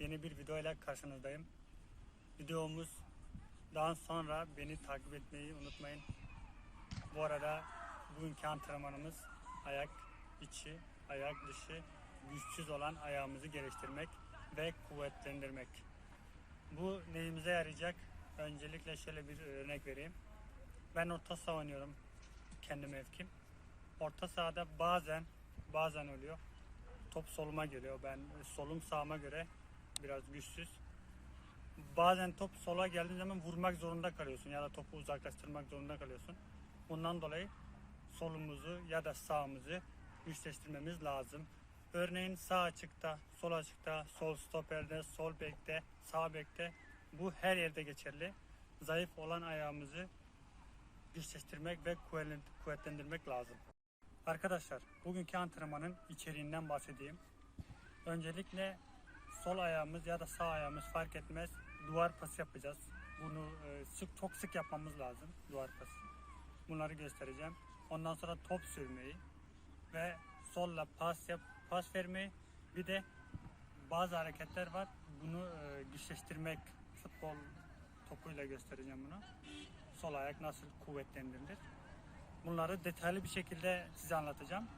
Yeni bir video ile karşınızdayım. Videomuz daha sonra beni takip etmeyi unutmayın. Bu arada bugünkü antrenmanımız ayak içi, ayak dışı güçsüz olan ayağımızı geliştirmek ve kuvvetlendirmek. Bu neyimize yarayacak? Öncelikle şöyle bir örnek vereyim. Ben orta saha oynuyorum kendi mevkim. Orta sahada bazen bazen oluyor top soluma geliyor. Ben solum sağıma göre biraz güçsüz. Bazen top sola geldiği zaman vurmak zorunda kalıyorsun ya da topu uzaklaştırmak zorunda kalıyorsun. Bundan dolayı solumuzu ya da sağımızı güçleştirmemiz lazım. Örneğin sağ açıkta, sol açıkta, sol stoperde, sol bekte, sağ bekte bu her yerde geçerli. Zayıf olan ayağımızı güçleştirmek ve kuvvetlendirmek lazım. Arkadaşlar bugünkü antrenmanın içeriğinden bahsedeyim. Öncelikle sol ayağımız ya da sağ ayağımız fark etmez duvar pası yapacağız. Bunu e, sık çok sık yapmamız lazım duvar pası. Bunları göstereceğim. Ondan sonra top sürmeyi ve solla pas yap pas vermeyi bir de bazı hareketler var. Bunu e, güçleştirmek futbol topuyla göstereceğim bunu. Sol ayak nasıl kuvvetlendirilir? Bunları detaylı bir şekilde size anlatacağım.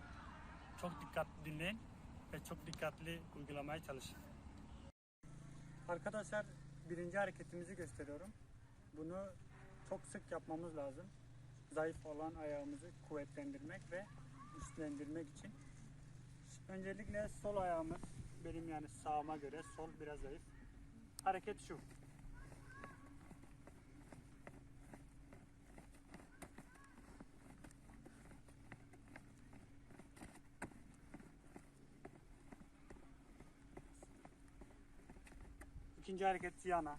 Çok dikkatli dinleyin ve çok dikkatli uygulamaya çalışın. Arkadaşlar birinci hareketimizi gösteriyorum. Bunu çok sık yapmamız lazım. Zayıf olan ayağımızı kuvvetlendirmek ve güçlendirmek için. Öncelikle sol ayağımız benim yani sağıma göre sol biraz zayıf. Hareket şu. İkinci hareket yana.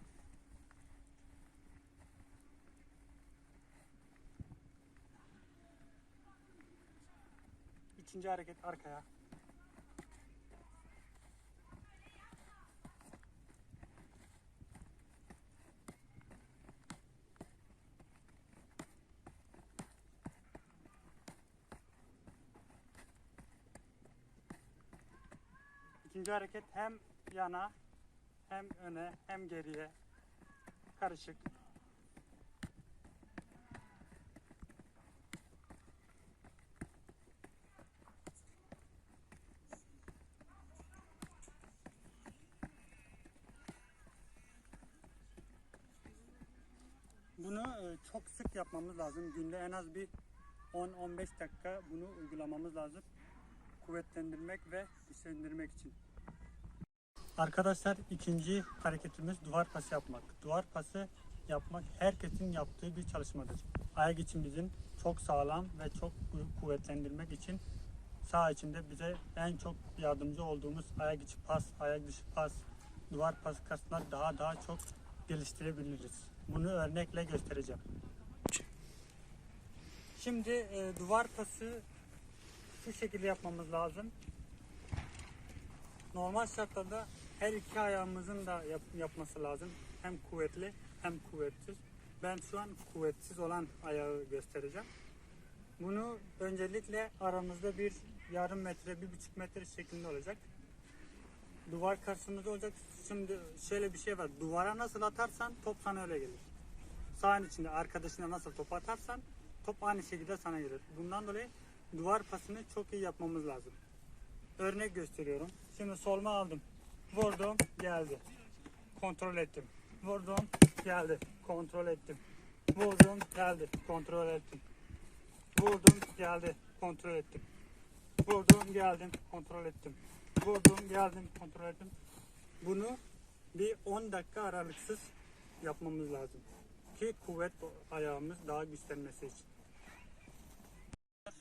Üçüncü hareket arkaya. İkinci hareket hem yana hem öne hem geriye karışık. Bunu e, çok sık yapmamız lazım. Günde en az bir 10-15 dakika bunu uygulamamız lazım. Kuvvetlendirmek ve güçlendirmek için. Arkadaşlar ikinci hareketimiz duvar pası yapmak. Duvar pası yapmak herkesin yaptığı bir çalışmadır. Ayak içimizin çok sağlam ve çok kuvvetlendirmek için sağ içinde bize en çok yardımcı olduğumuz ayak içi pas, ayak dışı pas, duvar pası kasına daha daha çok geliştirebiliriz. Bunu örnekle göstereceğim. Şimdi e, duvar pası şu şekilde yapmamız lazım. Normal şartlarda her iki ayağımızın da yap, yapması lazım. Hem kuvvetli hem kuvvetsiz. Ben şu an kuvvetsiz olan ayağı göstereceğim. Bunu öncelikle aramızda bir yarım metre, bir buçuk metre şeklinde olacak. Duvar karşımızda olacak. Şimdi şöyle bir şey var. Duvara nasıl atarsan top sana öyle gelir. Sağın içinde arkadaşına nasıl top atarsan top aynı şekilde sana gelir. Bundan dolayı duvar pasını çok iyi yapmamız lazım. Örnek gösteriyorum. Şimdi solma aldım. Vurdum, geldi. Kontrol ettim. Vurdum, geldi. Kontrol ettim. Vurdum, geldi. Kontrol ettim. Vurdum, geldi. Kontrol ettim. Vurdum, geldim. Kontrol ettim. Vurdum, geldim. Kontrol ettim. Bunu bir 10 dakika aralıksız yapmamız lazım. Ki kuvvet ayağımız daha güçlenmesi için.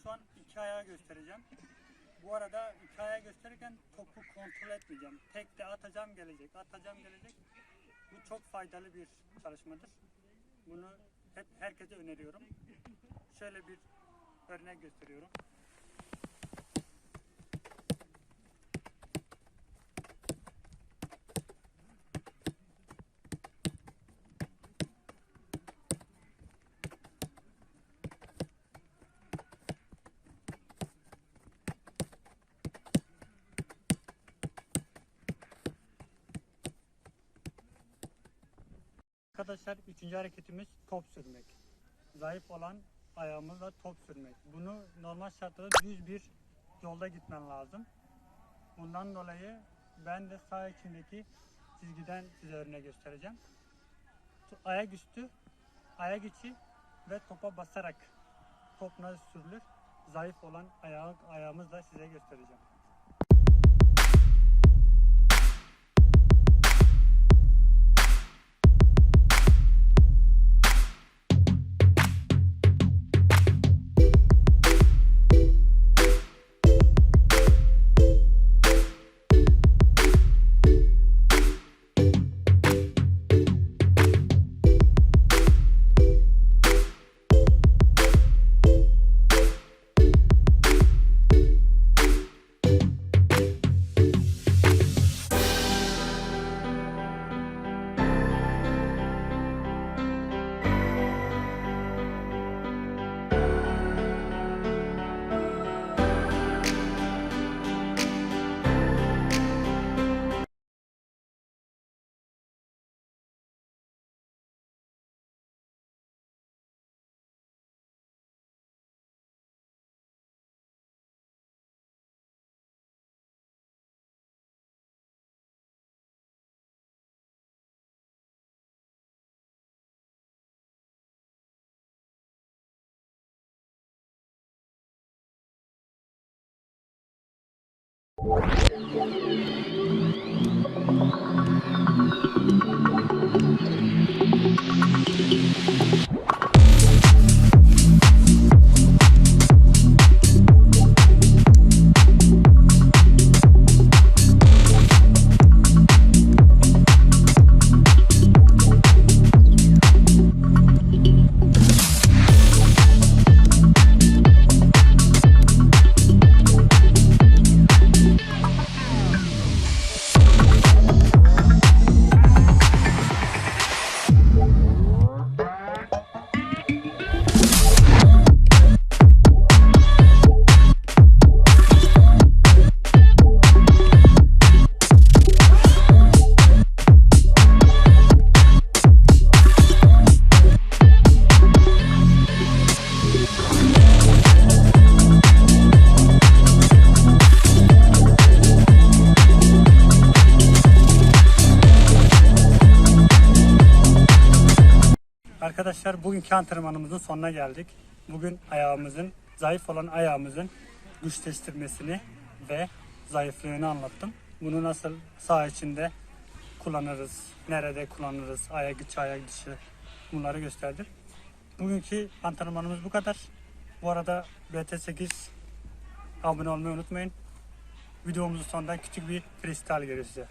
Şu an iki ayağı göstereceğim. Bu arada hikaye gösterirken topu kontrol etmeyeceğim. Tek de atacağım gelecek, atacağım gelecek. Bu çok faydalı bir çalışmadır. Bunu hep herkese öneriyorum. Şöyle bir örnek gösteriyorum. Arkadaşlar üçüncü hareketimiz top sürmek. Zayıf olan ayağımızla top sürmek. Bunu normal şartlarda düz bir yolda gitmen lazım. Bundan dolayı ben de sağ içindeki çizgiden size örnek göstereceğim. Ayak üstü, ayak içi ve topa basarak top nasıl sürülür? Zayıf olan ayağı, ayağımızla size göstereceğim. Arkadaşlar bugünkü antrenmanımızın sonuna geldik. Bugün ayağımızın, zayıf olan ayağımızın güçleştirmesini ve zayıflığını anlattım. Bunu nasıl sağ içinde kullanırız, nerede kullanırız, ayak içi, ayak dışı bunları gösterdim. Bugünkü antrenmanımız bu kadar. Bu arada BT8 abone olmayı unutmayın. Videomuzun sonunda küçük bir freestyle geliyor size.